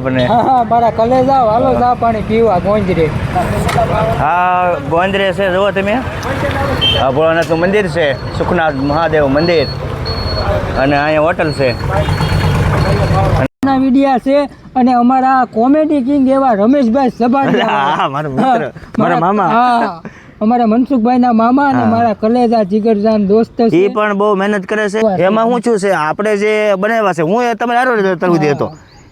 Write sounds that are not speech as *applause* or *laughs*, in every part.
આપણને? હા મારા કલે જાવ હાલો ચા પાણી પીવા ગોંજરે. હા ગોંદરે છે જુઓ તમે. આ ભોળાનાથનું મંદિર છે સુખનાથ મહાદેવ મંદિર. અને અહીંયા હોટલ છે. વિડિયા છે અને અમારા કોમેડી કિંગ એવા રમેશભાઈ સભાડિયા. મારા મારો મિત્ર, મારા મામા. હા અમારા મનસુખભાઈ ના મામા અને મારા કલેજા જીગરજાન દોસ્ત એ પણ બહુ મહેનત કરે છે. એમાં હું છું છે આપણે જે બનાવ્યા છે હું એ તમે આરો તરવી દેતો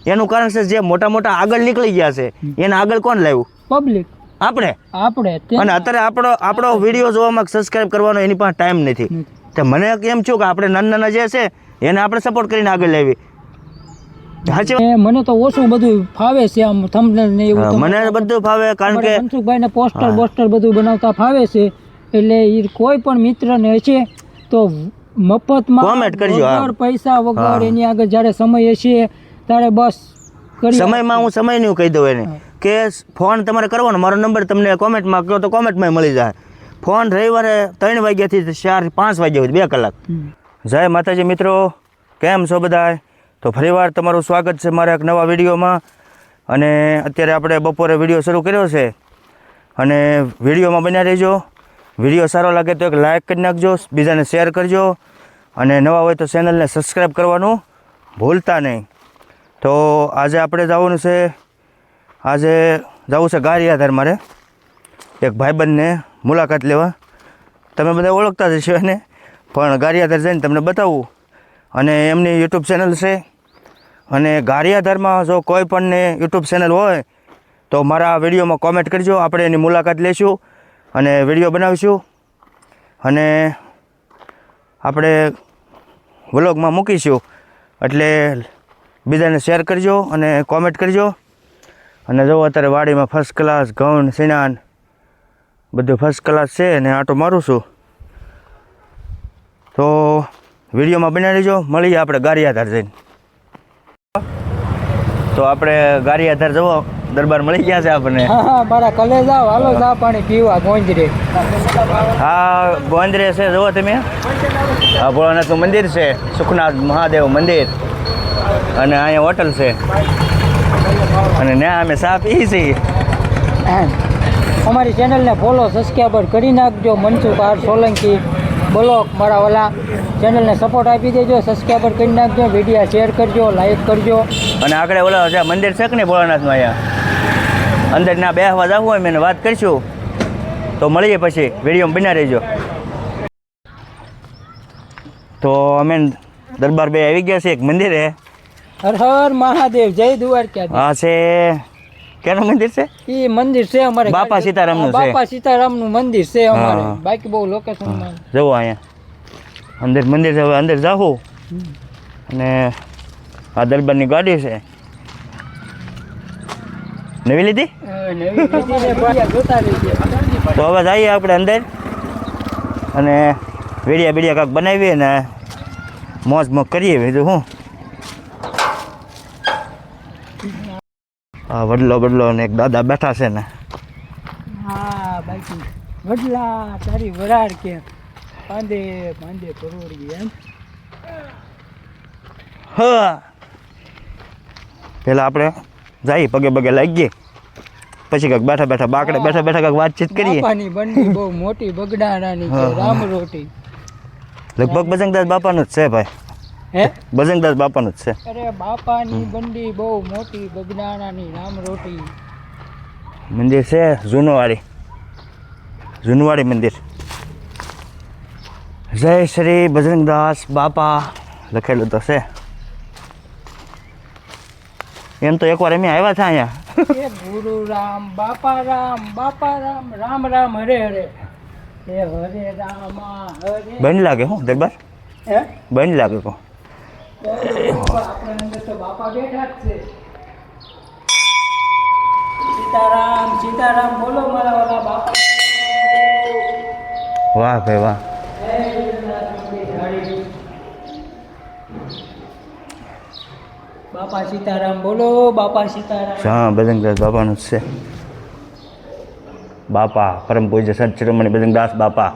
એનું કારણ છે જે મોટા મોટા આગળ નીકળી ગયા છે એને આગળ કોણ લાવ્યું? પબ્લિક આપણે. આપણે અને અત્યારે આપણો આપણો વીડિયો જોવામાં સબસ્ક્રાઇબ કરવાનો એની પાસે ટાઈમ નથી. તો મને એમ છું કે આપણે નાના નાના જે છે એને આપણે સપોર્ટ કરીને આગળ લાવી. મને તો ઓછું બધું ફાવે છે આમ થંબનેલ ને એવું મને બધું ફાવે કારણ કે મનસુખભાઈ ને પોસ્ટર. બોસ્ટર બધું બનાવતા ફાવે છે એટલે એ કોઈ પણ મિત્ર ને હશે તો મફતમાં Comment કરજો. પૈસા વગર એની આગળ જ્યારે સમય હશે ત્યારે બસ સમયમાં હું સમય નહીં કહી દઉં એને. કે ફોન તમારે કરવાનો મારો નંબર તમને કોમેન્ટમાં કહો તો કોમેન્ટમાં મળી જાય. ફોન રવિવારે ત્રણ વાગ્યાથી ચાર પાંચ વાગ્યા સુધી બે કલાક. જય માતાજી મિત્રો કેમ છો બધાય? તો ફરીવાર તમારું સ્વાગત છે મારા એક નવા વિડીયોમાં. અને અત્યારે આપણે બપોરે વીડિયો શરૂ કર્યો છે. અને વિડીયોમાં બન્યા રહેજો. વીડિયો સારો લાગે તો એક લાઇક કરી નાખજો બીજાને શેર કરજો. અને નવા હોય તો ચેનલને સબસ્ક્રાઈબ કરવાનું ભૂલતા નહીં. તો આજે આપણે જવાનું છે, આજે જવું છે ગારિયાધાર મારે, એક ભાઈબંધને મુલાકાત લેવા. તમે બધા ઓળખતા જ છો એને, પણ ગારિયાધાર જઈને તમને બતાવું. અને એમની યુટ્યુબ ચેનલ છે. અને ગારિયાધારમાં જો કોઈ પણને યુટ્યુબ ચેનલ હોય, તો મારા વિડીયોમાં કોમેન્ટ કરજો, આપણે એની મુલાકાત લઈશું અને વીડિયો બનાવીશું. અને આપણે વ્લોગમાં મૂકીશું. એટલે બીજાને શેર કરજો અને કોમેન્ટ કરજો. અને જો અત્યારે વાડીમાં ફર્સ્ટ ક્લાસ ઘઉં સિનાન બધું ફર્સ્ટ ક્લાસ છે અને આટો મારું છું. તો વિડીયોમાં બનાવી લેજો મળીએ આપણે ગારિયાધાર જઈને. તો આપણે ગારિયાધાર જવો. દરબાર મળી ગયા છે આપણને. હા હા મારા કલે જાવ હાલો ચા પાણી પીવા ગોંજરે હા ગોંજરે છે. જુઓ તમે. હા ભોળાનાથનું મંદિર છે. સુખનાથ મહાદેવ મંદિર. અને અહીંયા હોટલ છે. અને ત્યાં અમે ચા પીએ છીએ. અમારી ચેનલને ફોલો સબસ્ક્રાઈબર કરી નાખજો. મનસુખ આર સોલંકી બ્લોક મારા ઓલા ચેનલને સપોર્ટ આપી દેજો સબસ્ક્રાઈબર કરી નાખજો વીડિયો શેર કરજો લાઈક કરજો. અને આગળ ઓલા જે મંદિર છે કે નહીં ભોળાનાથમાં અહીંયા? અંદર ના બેસવા જવું હોય મેં વાત કરીશું. તો મળીએ પછી વીડિયો બના રહેજો. તો અમે દરબાર બે આવી ગયા છે એક મંદિરે. હર હર મહાદેવ જય દ્વારકા આ છે કેનું મંદિર છે? એ મંદિર છે અમારે બાપા સીતારામનું નું બાપા સીતારામનું મંદિર છે અમારે. બાકી બહુ લોકેશન જવું અહીંયા. અંદર મંદિર છે અંદર જાવું અને આ દરબારની ગાડી છે. નવી લીધી? તો હવે જઈએ આપણે અંદર. અને વીડિયા બીડિયા કાંક બનાવીએ ને મોજ મોજ કરીએ બીજું શું? હા વડલો વડલો ને એક દાદા બેઠા છે ને. હા બાકી વડલા તારી વરાળ કે પાંદે પાંદે પરોળી એમ. હા. પેલા આપણે જઈએ પગે પગે લાગીએ પછી કાંઈક બેઠા બેઠા બાકડે બેઠા બેઠા કાંઈક વાતચીત કરીએ. બાપાની બંડી બહુ મોટી બગડાણાની. રામ રોટી લગભગ બજંગદાસ બાપાનું જ છે ભાઈ. હે? બજરંગદાસ બાપાનું જ છે. અરે બાપાની બંડી બહુ મોટી બગડાણાની રામ રોટી. મંદિર છે જૂનવાડી. જૂનવાડી મંદિર. જય શ્રી બજરંગદાસ બાપા લખેલું તો છે. એમ તો એકવાર અમે આવ્યા હતા અહીંયા. એ ગુરુ રામ બાપા રામ બાપા રામ રામ રામ હરે હરે. હે હરે રામા હરે. બંધ લાગે હું દરબાર? હે? બંધ લાગે કો સીતારામ સીતારામ બોલો મારા વાલા બાપા. વાહ ભાઈ વાહ. બાપા સીતારામ બોલો બાપા સીતારામ. હા બજરંગદાસ બાપાનું જ છે. બાપા પરમ પૂજ્ય સંત શિરોમણી બજરંગદાસ બાપા.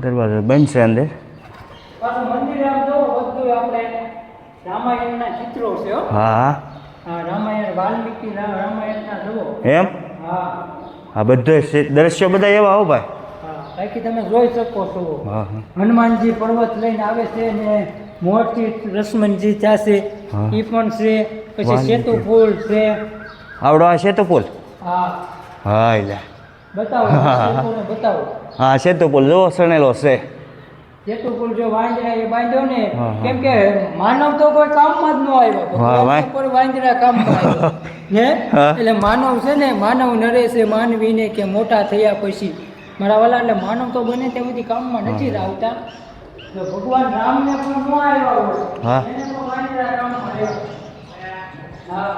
દરવાજો બંધ છે અંદર. પાછું મંદિર આમ જો બધું આપણે રામાયણના ચિત્રો છે હા. હા. રામાયણ વાલ્મીકી રામાયણના જુઓ. એમ? હા. આ બધા દ્રશ્યો બધા એવા હો ભાઈ. બાકી તમે જોઈ શકો છો. હનુમાનજી પર્વત લઈને આવે છે ને મોટી રસમનજી ત્યાં છે. એ પણ છે. પછી. સેતુ પુલ છે. આવડો આ સેતુપુલ હા. હા એટલે બતાવો બતાવો. હા સેતુપુલ જોવો સણેલો છે. સેતુ પુલ જો વાંદરા એ બાંધ્યો ને. કેમ કે માનવ તો કોઈ કામમાં જ ન આવ્યો. કોઈ વાંદરા આવ્યો. *laughs* ને એટલે માનવ છે ને માનવ નરે છે માનવીને કે મોટા થયા પછી મારા વાલા એટલે માનવ તો બને તે બધી કામમાં નથી આવતા ભગવાન રામને પણ ન આવ્યા હોય. એને તો વાંદરા કામમાં આવ્યા. હા.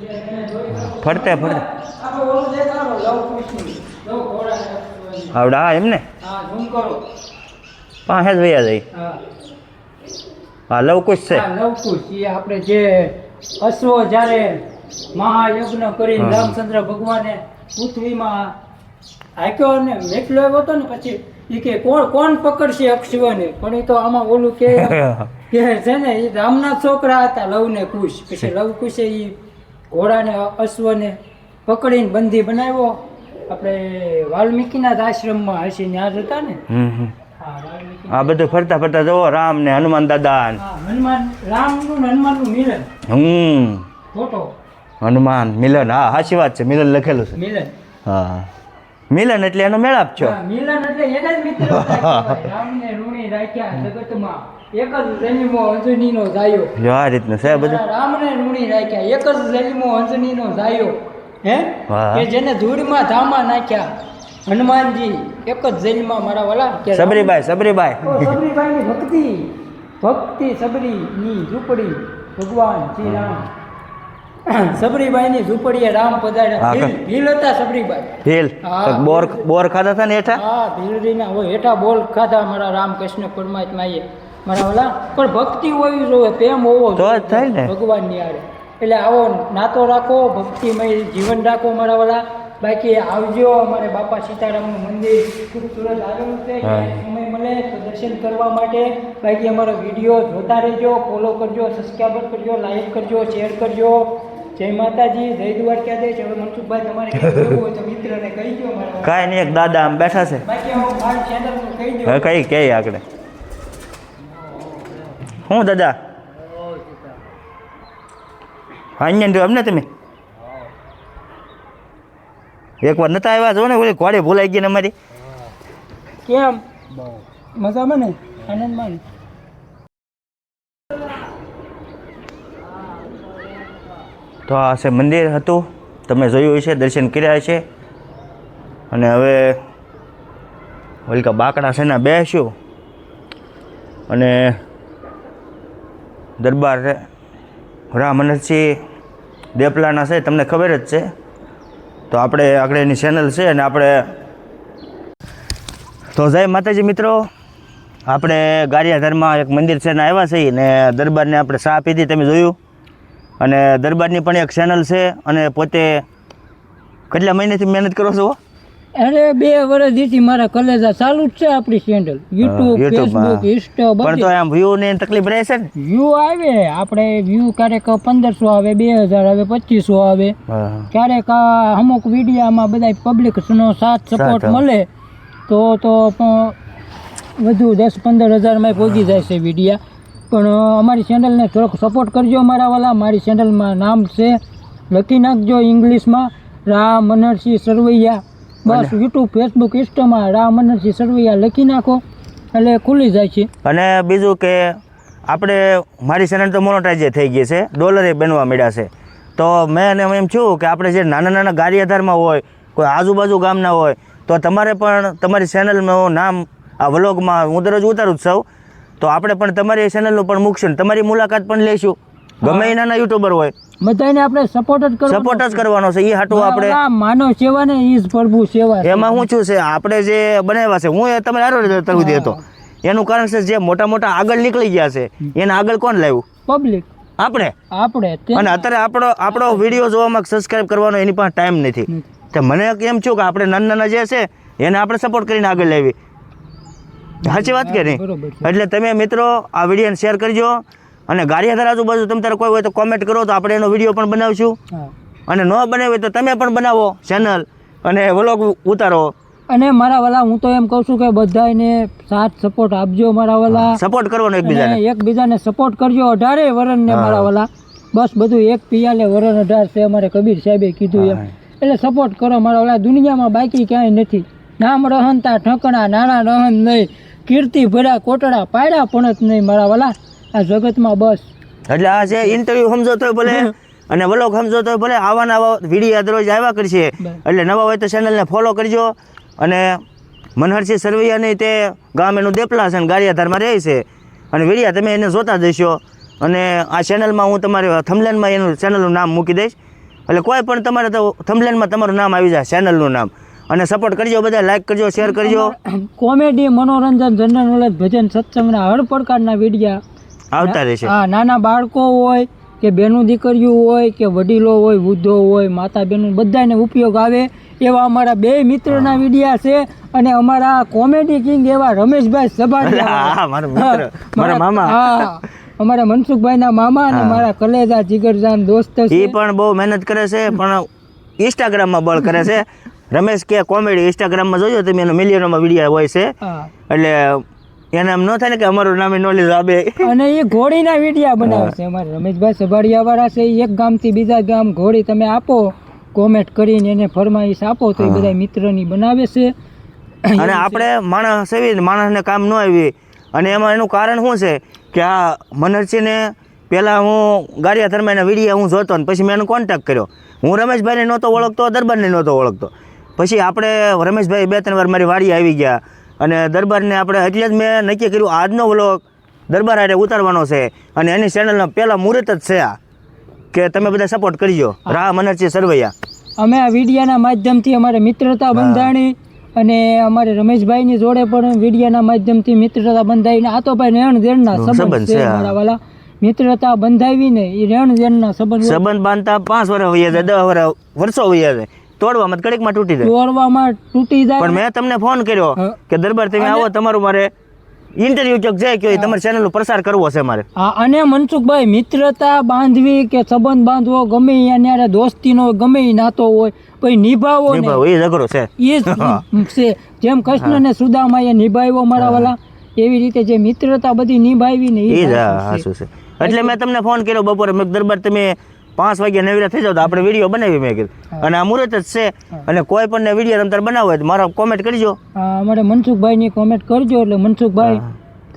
એને જોઈ શકો. ફરતે ફરતે. આપણે ઓલું દેખાડો લવ કૃષ્ણ લવ ઘોડા. આવડા હા એમ ને હા ઝૂમ કરો. પાસે જ વયા જાય. હા. લવકુશ છે. લવકુશ એ આપણે જે અશ્વો જ્યારે મહાયજ્ઞ કરી રામચંદ્ર ભગવાને પૃથ્વીમાં હાક્યો ને મેકલો આવ્યો હતો ને પછી એ કે કોણ કોણ પકડશે અક્ષવને પણ એ તો આમાં ઓલું કે *laughs* કે છે ને એ રામના છોકરા હતા લવ ને કુશ. પછી લવ કુશે એ ઘોડાને અશ્વને પકડીને બંધી બનાવ્યો. આપણે વાલ્મીકીના આશ્રમમાં હશે ત્યાં જ હતા ને હા આ બધું ફરતા ફરતા જુઓ રામ ને હનુમાન દાદા હનુમાન રામનું હનુમાનનું મિલન. હમ. ફોટો. હનુમાન મિલન. હા સાચી વાત છે મિલન લખેલું છે. મિલન. હા. મિલન એટલે એનો મેળાપ છો? મિલન એટલે એને જ મિત્ર રામ ને ઋણી રાખ્યા જગતમાં. એક જ જન્મો અંજનીનો જાયો. આ રીતનું છે બધું? રામને ઋણી રાખ્યા. એક જ જન્મો અંજનીનો જાયો. હે? કે જેને ધૂળમાં ધામા નાખ્યા હનુમાનજી એક જ જન્મમાં મારા વાલા કે સબરીભાઈ સબરીભાઈ સબરીબાઈની ભક્તિ ભક્તિ સબરીની ઝૂંપડી ભગવાન શ્રી રામ સબરીબાઈની ઝૂંપડીએ રામ પધાર્યા. ભીલ હતા સબરીબાઈ. ભીલ. બોર બોર ખાધા હતા ને હેઠા? હા ભીલડીના હોય હેઠા બોલ ખાધા મારા રામ કૃષ્ણ પરમાત્માએ. મારા ઓલા પણ ભક્તિ હોવી જોઈએ પ્રેમ હોવો તો થાય ને. ભગવાનની આરે એટલે આવો નાતો રાખો ભક્તિમય જીવન રાખો મારા વાળા બાકી આવજો અમારે બાપા સીતારામનું મંદિર ખૂબ સુરત આવેલું છે. સમય મળે તો દર્શન કરવા માટે બાકી અમારો વીડિયો જોતા રહેજો ફોલો કરજો સબસ્ક્રાઈબર કરજો લાઈક કરજો શેર કરજો. જય માતાજી જય દ્વારકાધીશ. હવે મનસુખભાઈ તમારે કંઈ હોય તો મિત્રને કહી દો મારા કાંઈ નહીં એક દાદા આમ બેઠા છે. બાકી હું મારી ચેનલનું કહી હવે કઈ આગળ. હું દાદા? અહીંયા જો એમને તમે. એકવાર નતા આવ્યા છો ને ઓલી ઘોડે ભૂલાઈ ગઈ ને અમારી. કેમ? મજામાં ને? આનંદમાં ને? તો આ છે મંદિર હતું. તમે જોયું હશે દર્શન કર્યા છે અને હવે ઓલિકા બાકડા છે ને બેસ્યું. અને દરબાર રામ અનરસિંહ દેપલાના છે, તમને ખબર જ છે. તો આપણે આગળ એની ચેનલ છે અને આપણે તો જય માતાજી મિત્રો. આપણે ગારિયાધરમાં એક મંદિર છે ને આવ્યા છીએ ને દરબારને આપણે ચા પીધી તમે જોયું. અને દરબારની પણ એક ચેનલ છે અને પોતે કેટલા મહિનાથી મહેનત કરો છો? અરે બે વર્ષ દીથી મારા કલેજા ચાલુ જ છે આપણી ચેનલ યુટ્યુબ ફેસબુક ઇન્સ્ટા પણ તો આમ વ્યૂ ને તકલીફ રહે છે ને? વ્યૂ આવે. આપણે વ્યૂ ક્યારેક પંદરસો આવે બે હજાર આવે પચીસો આવે. ક્યારેક અમુક વિડીયામાં બધા પબ્લિકનો સાથ સપોર્ટ મળે તો તો વધુ દસ પંદર હજારમાં પહોંચી જાય છે વિડીયા પણ અમારી ચેનલને થોડોક સપોર્ટ કરજો મારા વાલા. મારી ચેનલમાં નામ છે લખી નાખજો ઇંગ્લિશમાં રામ મનરસિંહ સરવૈયા. બસ યુટ્યુબ ફેસબુક ઇન્સ્ટામાં રામ મનરસિંહ સરવૈયા લખી નાખો એટલે ખુલી જાય છે. અને બીજું કે આપણે મારી ચેનલ તો મોનોટાઈઝ થઈ ગઈ છે ડોલરે બનવા મળ્યા છે. તો મેં એને એમ છું કે આપણે જે નાના નાના ગારિયાધારમાં હોય કોઈ આજુબાજુ ગામના હોય તો તમારે પણ તમારી ચેનલનું નામ આ વ્લોગમાં હું દરરોજ ઉતારું જ છું. તો આપણે પણ તમારી ચેનલનું પણ મૂકશું તમારી મુલાકાત પણ લઈશું. ગમે એ નાના યુટ્યુબર હોય. બધાને આપણે સપોર્ટ જ કરવાનો સપોર્ટ જ કરવાનો છે એ હાટું આપણે માનવ સેવા ને ઈ પ્રભુ સેવા એમાં હું છું છે આપણે જે બનાવ્યા છે હું એ તમે આરો તરવી દેતો. એનું કારણ છે જે મોટા મોટા આગળ નીકળી ગયા છે એને આગળ કોણ લાવ્યું? પબ્લિક આપણે? આપણે અને અત્યારે આપણો આપણો વીડિયો જોવામાં સબસ્ક્રાઇબ કરવાનો એની પાસે ટાઈમ નથી. નથી. તો મને એમ છું કે આપણે નાના નાના જે છે એને આપણે સપોર્ટ કરીને આગળ લાવી. સાચી વાત કે નહીં? એટલે તમે મિત્રો આ વિડીયોને શેર કરજો. અને ગારિયાધાર આજુબાજુ તમે તારે કોઈ હોય તો કોમેન્ટ કરો તો આપણે એનો વીડિયો પણ બનાવશું. અને ન બનાવ્યો તો તમે પણ બનાવો ચેનલ અને વ્લોગ ઉતારો. અને મારા વાલા હું તો એમ કહું છું કે બધાને સાથ સપોર્ટ આપજો મારા વાલા. સપોર્ટ કરવાનો એકબીજાને. એકબીજાને સપોર્ટ કરજો અઢારે વરણને. મારા વાલા. બસ બધું એક પિયાલે વરણ અઢાર છે અમારે કબીર સાહેબે કીધું એમ. એટલે સપોર્ટ કરો મારા વાલા. દુનિયામાં બાકી ક્યાંય નથી. નામ રહનતા ઠકણા નાણાં રહન નહીં. કીર્તિ ભર્યા કોટડા પાડ્યા પણ જ નહીં મારા વાલા. આ જગતમાં બસ. એટલે આ છે ઇન્ટરવ્યુ સમજો તો ભલે *laughs* અને વ્લોગ સમજો તો ભલે આવા નવા વીડિયો દરરોજ આવ્યા કરશે. એટલે નવા હોય તો ચેનલને ફોલો કરજો. અને મનહરસિંહ સરવૈયાની તે ગામ એનું દેપલા છે અને ગારિયાધારમાં રહે છે. અને વિડીયા તમે એને જોતા જશો અને આ ચેનલમાં હું તમારે થમલેનમાં એનું ચેનલનું નામ મૂકી દઈશ. એટલે કોઈ પણ તમારે તો થમલેનમાં તમારું નામ આવી જાય ચેનલનું નામ. અને સપોર્ટ કરજો બધા લાઈક કરજો શેર કરજો. કોમેડી મનોરંજન જનરલ નોલેજ ભજન સત્સંગના હર પ્રકારના વિડીયા આવતા રહેશે. હા નાના બાળકો હોય કે બેનું દીકરીઓ હોય કે વડીલો હોય વૃદ્ધો હોય માતા બહેનો બધાને ઉપયોગ આવે એવા અમારા બે મિત્રના વિડિયા છે અને અમારા કોમેડી કિંગ એવા રમેશભાઈ સભાડિયા મારો મામા. હા અમારા મનસુખભાઈના મામા અને મારા કલેજા જીગરજાન દોસ્ત એ પણ બહુ મહેનત કરે છે પણ ઇન્સ્ટાગ્રામમાં બળ કરે છે. રમેશ કે કોમેડી ઇન્સ્ટાગ્રામમાં જોયો તમે એનો મિલિયનોમાં વીડિયો હોય છે. એટલે એને એમ ન થાય ને કે અમારું નામે નોલેજ આપે અને એ ઘોડીના વિડિયા બનાવે છે અમારે રમેશભાઈ સભાડિયા વાળા છે એક ગામથી બીજા ગામ ઘોડી તમે આપો કોમેન્ટ કરીને એને ફરમાઈશ આપો તો એ બધા મિત્રની બનાવે છે. અને આપણે માણસ એવી માણસને કામ ન આવી. અને એમાં એનું કારણ શું છે કે આ મનરસિંહને પહેલાં હું ગાડિયા ધર્માના વિડીયા હું જોતો ને પછી મેં એનો કોન્ટેક્ટ કર્યો. હું રમેશભાઈને નહોતો ઓળખતો દરબારને નહોતો ઓળખતો. પછી આપણે રમેશભાઈ બે ત્રણ વાર મારી વાડી આવી ગયા. અને દરબારને આપણે એટલે જ મેં નક્કી કર્યું આજનો વ્લોગ દરબાર હારે ઉતારવાનો છે. અને એની ચેનલનો પહેલાં મુહૂર્ત જ છે આ. કે તમે બધા સપોર્ટ કરજો. રાહ મનરજી સરવૈયા. અમે આ વિડીયાના માધ્યમથી અમારે મિત્રતા બંધાણી અને અમારે રમેશભાઈની જોડે પણ વિડિયાના માધ્યમથી મિત્રતા બંધાઈને આ તો ભાઈ નેણ દેણના સંબંધ છે, છે મારા વાલા. મિત્રતા બંધાવીને એ રેણ દેણના સંબંધ સંબંધ બાંધતા પાંચ વર્ષ વૈયા જાય દસ વર્ષ વર્ષો વૈયા જાય તોડવામાં ઘડીકમાં તૂટી જાય. તોડવામાં તૂટી જાય. પણ મેં તમને ફોન કર્યો કે દરબાર તમે આવો તમારું મારે ઇન્ટરવ્યુ ચોક જાય કે તમારા ચેનલનો પ્રસાર કરવો છે મારે. હા અને મનસુખભાઈ મિત્રતા બાંધવી કે સંબંધ બાંધવો ગમે અહીંયા દોસ્તીનો ગમે નાતો હોય પછી નિભાવો ને નિભાવો એ ઝઘડો છે. એ છે. જેમ કૃષ્ણને સુદામાએ નિભાવ્યો મારા વાલા એવી રીતે જે મિત્રતા બધી નિભાવી ને એ એ સાચું છે. એટલે મેં તમને ફોન કર્યો બપોરે. મેં દરબાર તમે પાંચ વાગ્યા નવીરા થઈ જાવ તો આપણે વીડિયો બનાવી મેં કીધું. અને આ મુહૂર્ત જ છે. અને કોઈ પણ વીડિયો તમે તારે બનાવો હોય તો મારા કોમેન્ટ કરજો અમારે મનસુખભાઈની કોમેન્ટ કરજો એટલે મનસુખભાઈ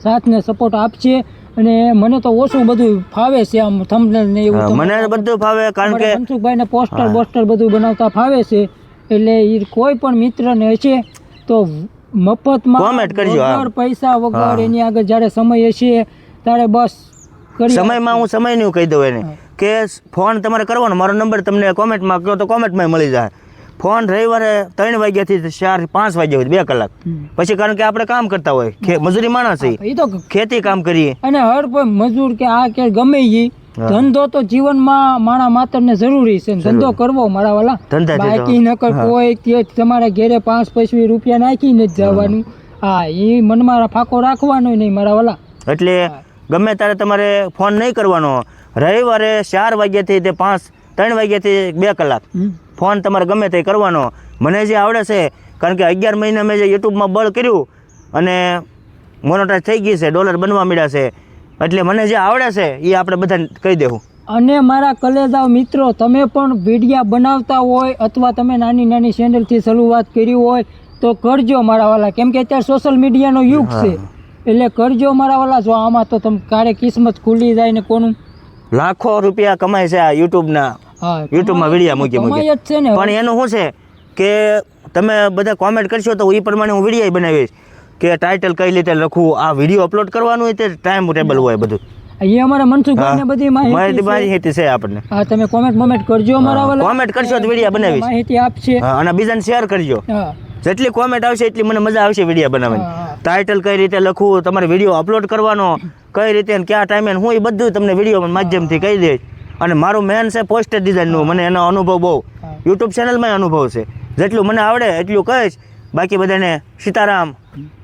સાથને સપોર્ટ આપશે. અને મને તો ઓછું બધું ફાવે છે આમ થંબનેલ ને એવું મને બધું ફાવે કારણ કે મનસુખભાઈને પોસ્ટર બોસ્ટર બધું બનાવતા ફાવે છે. એટલે એ કોઈ પણ મિત્રને હશે તો મફતમાં કોમેન્ટ કરજો. વગર પૈસા વગર એની આગળ જ્યારે સમય હશે ત્યારે બસ કરી સમયમાં હું સમયનું કહી દઉં એને. કે ફોન તમારે કરવાનો મારો નંબર તમને કોમેન્ટમાં કહો તો કોમેન્ટમાં મળી જાય. ફોન રવિવારે ત્રણ વાગ્યાથી ચાર પાંચ વાગ્યા સુધી બે કલાક. પછી કારણ કે આપણે કામ કરતા હોય મજૂરી માણસ એ તો ખેતી કામ કરીએ. અને હર કોઈ મજૂર કે આ કે ગમે એ ધંધો તો જીવનમાં માણા માતરને જરૂરી છે. ધંધો કરવો મારા વાલા. તો- બાકી નકર. કોઈ કે તમારા ઘેરે પાંચ પૈસા રૂપિયા નાખીને જ જવાનું. હા એ મનમાં ફાકો રાખવાનો નહીં મારા વાલા. એટલે ગમે ત્યારે તમારે ફોન નહીં કરવાનો રવિવારે ચાર વાગ્યાથી તે પાંચ ત્રણ વાગ્યાથી બે કલાક. ફોન તમારે ગમે તે કરવાનો. મને જે આવડે છે કારણ કે અગિયાર મહિના મેં જે યુટ્યુબમાં બળ કર્યું અને મોનોટાઈઝ થઈ ગઈ છે ડોલર બનવા મળ્યા છે એટલે મને જે આવડે છે એ આપણે બધાને કહી દેવું. અને મારા કલેજાઓ મિત્રો તમે પણ વિડીયા બનાવતા હોય અથવા તમે નાની નાની ચેનલથી શરૂઆત કરી હોય તો કરજો મારા વાલા. કેમ કે અત્યારે સોશિયલ મીડિયાનો યુગ છે. એટલે કરજો મારા વાલા. જો આમાં તો તમે ક્યારે કિસ્મત ખુલી જાય ને કોનું? લાખો રૂપિયા કમાય છે આ યુટ્યુબના. યુટ્યુબમાં વિડીયા મૂકી મૂકી. પણ એનું શું છે કે તમે બધા કોમેન્ટ કરશો તો એ પ્રમાણે હું વીડિયો બનાવીશ. કે ટાઇટલ કઈ રીતે લખવું આ વીડિયો અપલોડ કરવાનું હોય તે ટાઈમ ટેબલ હોય બધું. એ અમારા મનસુખભાઈ બધી માહિતી માહિતી છે. આપણને. હા તમે કોમેન્ટ મોમેન્ટ કરજો અમારા વાલા કોમેન્ટ કરશો તો વીડિયો બનાવીશ. માહિતી આપશે. અને બીજાને શેર કરજો. જેટલી કોમેન્ટ આવશે એટલી મને મજા આવશે વીડિયો બનાવવાની. ટાઇટલ કઈ રીતે લખવું તમારે વીડિયો અપલોડ કરવાનો કઈ રીતે અને કયા ટાઈમે હું એ બધું તમને વીડિયો માધ્યમથી કહી દઈશ. અને મારું મેન છે પોસ્ટ ડિઝાઇનનું મને એનો અનુભવ બહુ. યુટ્યુબ ચેનલમાં અનુભવ છે. જેટલું મને આવડે એટલું કહીશ. બાકી બધાને સીતારામ.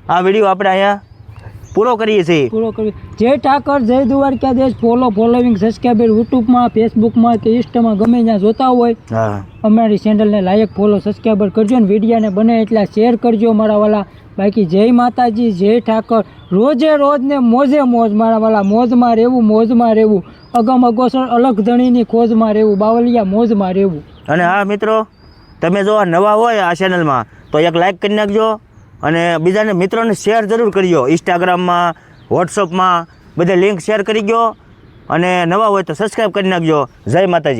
આ વીડિયો આપણે અહીંયા પૂરો કરીએ છીએ. પૂરો કરી જય ઠાકર જય દ્વારકાધીશ. ફોલો ફોલોવિંગ સબસ્ક્રાઈબર યુટ્યુબમાં ફેસબુકમાં કે ઇન્સ્ટામાં ગમે ત્યાં જોતા હોય અમારી ચેનલને લાયક ફોલો સબસ્ક્રાઈબર કરજો ને વિડીયાને બને એટલા શેર કરજો મારા વાલા. બાકી જય માતાજી જય ઠાકર. રોજે રોજ ને મોજે મોજ મારા વાલા. મોજમાં રહેવું મોજમાં રહેવું. અગમ અગોસર અલગ ધણીની ખોજમાં રહેવું. બાવલિયા મોજમાં રહેવું. અને હા મિત્રો તમે જો નવા હોય આ ચેનલમાં તો એક લાઈક કરી નાખજો. અને બીજાને મિત્રોને શેર જરૂર કરજો ઇન્સ્ટાગ્રામમાં વોટ્સઅપમાં બધે લિંક શેર કરી ગયો. અને નવા હોય તો સબસ્ક્રાઈબ કરી નાખજો. જય માતાજી.